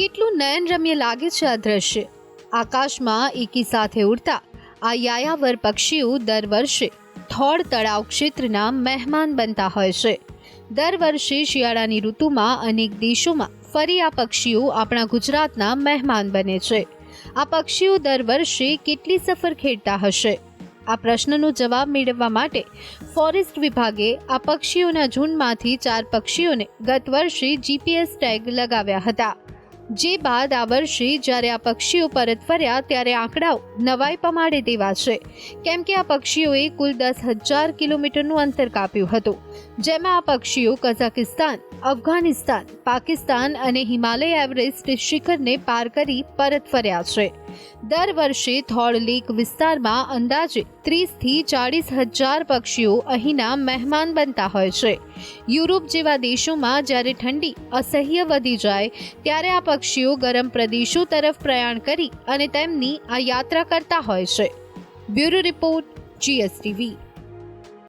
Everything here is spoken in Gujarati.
કેટલું નયનરમ્ય લાગે છે આ દ્રશ્ય? આકાશમાં એકી સાથે ઉડતા આ યાયાવર પક્ષીઓ દર વર્ષે થોડ તળાવ ક્ષેત્રના મહેમાન બનતા હોય છે. દર વર્ષે શિયાળાની ઋતુમાં અનેક દેશોમાં ફરી આ પક્ષીઓ આપણા ગુજરાતના મહેમાન બને છે. આ પક્ષીઓ દર વર્ષે કેટલી સફર ખેડતા હશે? આ પ્રશ્નનો જવાબ મેળવવા માટે ફોરેસ્ટ વિભાગે આ પક્ષીઓના ઝુંડમાંથી ચાર પક્ષીઓને ગત વર્ષે જીપીએસ ટેગ લગાવ્યા હતા. જે બાદ આ વર્ષે જ્યારે આ પક્ષીઓ પરત ફર્યા ત્યારે આંકડાઓ નવાઈ પમાડે તેવા છે. કેમ કે આ પક્ષીઓએ કુલ દસ હજાર કિલોમીટરનું અંતર કાપ્યું હતું, જેમાં આ પક્ષીઓ કઝાકિસ્તાન, અફઘાનિસ્તાન, પાકિસ્તાન અને હિમાલય એવરેસ્ટ શિખરને પાર કરી પરત ફર્યા છે. દર વર્ષે થોડ લેક વિસ્તારમાં અંદાજે ત્રીસથી ચાળીસ હજાર પક્ષીઓ અહીંના મહેમાન બનતા હોય છે. યુરોપ જેવા દેશોમાં જ્યારે ઠંડી, અસહ્ય વધી જાય, ત્યારે આ પક્ષીઓ ગરમ પ્રદેશો તરફ પ્રયાણ કરી અને તેમની આ યાત્રા કરતા હોય છે. Bureau report, GSTV.